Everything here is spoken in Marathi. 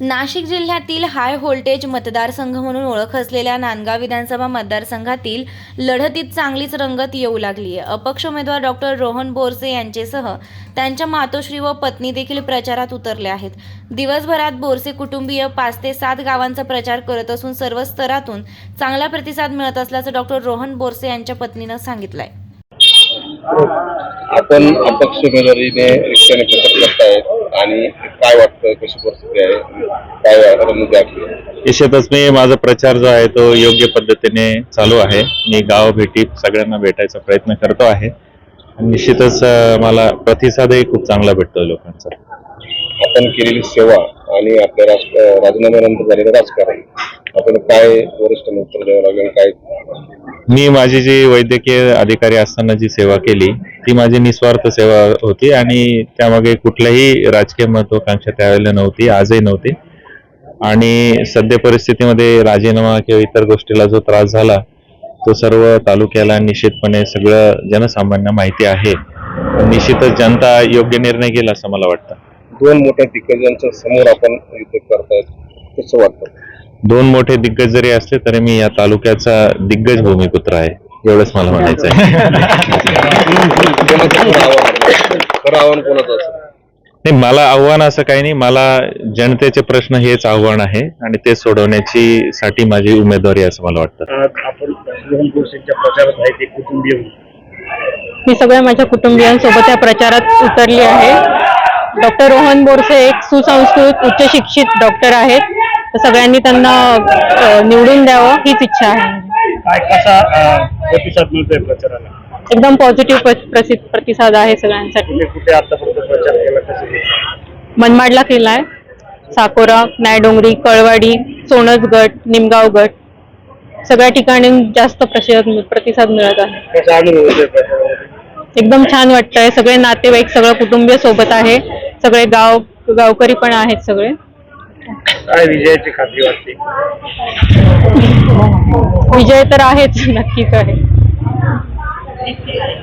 नाशिक जिल्ह्यातील हाय व्होल्टेज मतदारसंघ म्हणून ओळख असलेल्या नांदगाव विधानसभा मतदारसंघातील लढतीत चांगलीच रंगत येऊ लागली आहे अपक्ष उमेदवार डॉक्टर रोहन बोरसे यांचेसह त्यांच्या मातोश्री व पत्नी देखील प्रचारात उतरले आहेत. दिवसभरात बोरसे कुटुंबीय पाच ते सात गावांचा प्रचार करत असून सर्व स्तरातून चांगला प्रतिसाद मिळत असल्याचं डॉक्टर रोहन बोरसे यांच्या पत्नीनं सांगितलंय. आपण अपक्ष उमेदवारीने रिक्षाने प्रचार करतायत. आणि काय वाटतं कशी परिस्थिती आहे? काय रणनीती आपली? निश्चितच मी माझा प्रचार जो आहे तो योग्य पद्धतीने चालू आहे. मी गाव भेटी सगळ्यांना भेटायचा प्रयत्न करतो आहे. आणि निश्चितच अं, मला प्रतिसादही खूप चांगला भेटतोय लोकांचा. आपण केलेली सेवा आणि आपल्या राष्ट्र राजीनाम्यानंतर झालेलं राजकारण आपण काय वरिष्ठांना उत्तर द्यावं लागेल काय मी माझी जी वैद्यकीय अधिकारी असताना जी सेवा केली ती माझी निस्वार्थ सेवा होती आणि त्यामागे कुठल्याही राजकीय महत्वाकांक्षा त्यावेळेला नव्हती आजही नव्हती. आणि सध्या परिस्थितीमध्ये राजीनामा किंवा इतर गोष्टीला जो त्रास झाला तो सर्व तालुक्याला निश्चितपणे सगळं जनसामान्य माहिती आहे. निश्चितच जनता योग्य निर्णय घेईल असं मला वाटतं. दोन मोठ्या दिग्गजांच्या समोर आपण युद्ध करतायत कसं वाटतं? दोन मोठे दिग्गज जरी असले तरी मी या तालुक्याचा दिग्गज भूमिपुत्र आहे. एवढंच मला म्हणायचं आहे. मला आव्हान असं काही नाही. मला जनतेचे प्रश्न हेच आव्हान आहे आणि ते सोडवण्याची साठी माझी उमेदवारी असं मला वाटतं. मी सगळ्या माझ्या कुटुंबियांसोबत या प्रचारात उतरली आहे. डॉक्टर रोहन बोरसे एक सुसंस्कृत उच्च शिक्षित डॉक्टर आहेत. तर सगळ्यांनी त्यांना निवडून द्यावं हीच इच्छा आहे. काय कसा अं, प्रतिसाद मिळतोय प्रचाराला? एकदम पॉझिटिव्ह प्रतिसाद आहे सगळ्यांसाठी. तुम्ही कुठे आतापर्यंत प्रचार केला कसं केलं? मनमाडला केलाय. साकोरा नायडोंगरी कळवाडी सोनज गट निमगाव गट सगळ्या ठिकाणी जास्त प्रतिसाद मिळत आहे. कसा अनुभव होतोय प्रचारामध्ये? एकदम छान वाटतंय. सगळे नातेवाईक सगळं कुटुंबीय सोबत आहे. सगळे गाव गावकरी पण आहेत सगळे. काय विजयाची खात्री वाटते? विजय तर आहेच नक्कीच आहे.